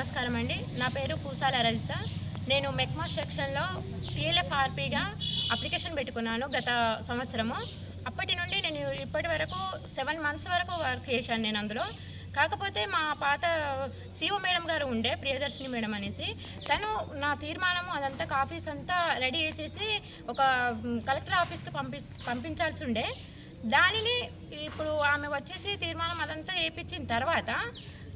నమస్కారం అండి. నా పేరు పూసాల రజిత. నేను మెక్మా సెక్షన్లో టీఎల్ఎఫ్ ఆర్పీగా అప్లికేషన్ పెట్టుకున్నాను గత సంవత్సరము. అప్పటి నుండి నేను ఇప్పటి వరకు సెవెన్ మంత్స్ వరకు వర్క్ చేశాను నేను అందులో. కాకపోతే మా పాత సిఓ మేడం గారు ఉండే ప్రియదర్శిని మేడం అనేసి తను నా తీర్మానము అదంతా ఆఫీస్ అంతా రెడీ చేసేసి ఒక కలెక్టర్ ఆఫీస్కి పంపి పంపించాల్సి ఉండే. దానిని ఇప్పుడు ఆమె వచ్చేసి తీర్మానం అదంతా వేయించిన తర్వాత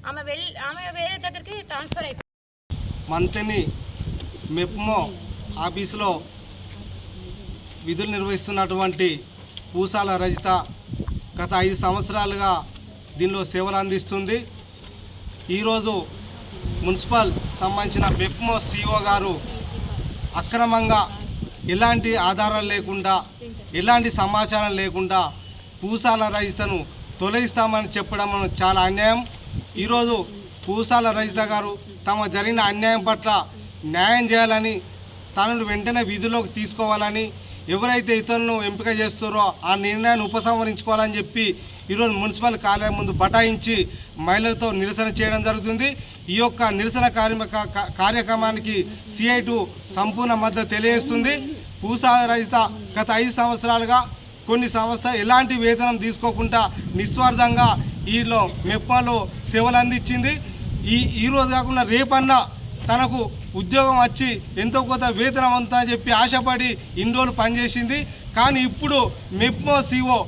ఆమె వెళ్ళి ఆమె వేరే దగ్గరికి ట్రాన్స్ఫర్ అయిపోయింది మంత్ని మెప్మో ఆఫీసులో విధులు నిర్వహిస్తున్నటువంటి పూసాల రజిత గత ఐదు సంవత్సరాలుగా దీనిలో సేవలు అందిస్తుంది. ఈరోజు మున్సిపల్ సంబంధించిన మెప్మో సిఓ గారు అక్రమంగా ఎలాంటి ఆధారాలు లేకుండా ఎలాంటి సమాచారం లేకుండా పూసాల రజితను తొలగిస్తామని చెప్పడం చాలా అన్యాయం. ఈరోజు పూసాల రజిత గారు తమ జరిగిన అన్యాయం పట్ల న్యాయం చేయాలని తనను వెంటనే విధిలోకి తీసుకోవాలని ఎవరైతే ఇతరులను ఎంపిక చేస్తారో ఆ నిర్ణయాన్ని ఉపసంహరించుకోవాలని చెప్పి ఈరోజు మున్సిపల్ కార్యాలయం ముందు బటాయించి మహిళలతో నిరసన చేయడం జరుగుతుంది. ఈ యొక్క నిరసన కార్యక కార్యక్రమానికి సిఐటు సంపూర్ణ మద్దతు తెలియజేస్తుంది. పూసా రహిత గత ఐదు సంవత్సరాలుగా కొన్ని సంవత్సరాలు ఎలాంటి వేతనం తీసుకోకుండా నిస్వార్థంగా ఈలో మెప్పాలో సేవలు అందించింది. ఈ ఈరోజు కాకుండా రేపన్నా తనకు ఉద్యోగం వచ్చి ఎంతో కొంత వేతనం అంతా అని చెప్పి ఆశపడి ఇన్ని రోజులు పనిచేసింది. కానీ ఇప్పుడు మెప్మో సిఓ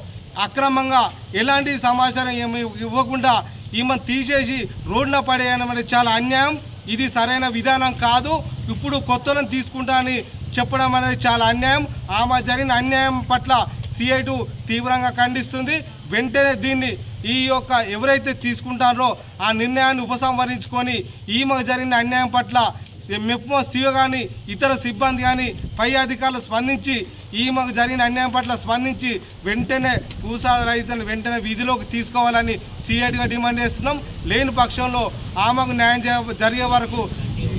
అక్రమంగా ఎలాంటి సమాచారం ఏమి ఇవ్వకుండా ఈమె తీసేసి రోడ్డున పడేయడం చాలా అన్యాయం. ఇది సరైన విధానం కాదు. ఇప్పుడు కొత్తలను తీసుకుంటా అని చెప్పడం అనేది చాలా అన్యాయం. ఆమె జరిగిన అన్యాయం పట్ల సిఐటు తీవ్రంగా ఖండిస్తుంది. వెంటనే దీన్ని ఈ యొక్క ఎవరైతే తీసుకుంటారో ఆ నిర్ణయాన్ని ఉపసంహరించుకొని ఈమెకు జరిగిన అన్యాయం పట్ల మెప్మో సీఓ కానీ ఇతర సిబ్బంది కానీ పై అధికారులు స్పందించి ఈమెకు జరిగిన అన్యాయం పట్ల స్పందించి వెంటనే భూసాద రైతులను వెంటనే విధిలోకి తీసుకోవాలని సీఐడిగా డిమాండ్ చేస్తున్నాం. లేని పక్షంలో ఆమెకు న్యాయం చేయ జరిగే వరకు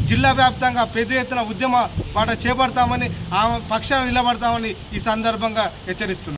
జిల్లా వ్యాప్తంగా పెద్ద ఎత్తున ఉద్యమ పాట చేపడతామని ఆమె పక్షాన నిలబడతామని ఈ సందర్భంగా హెచ్చరిస్తున్నాం.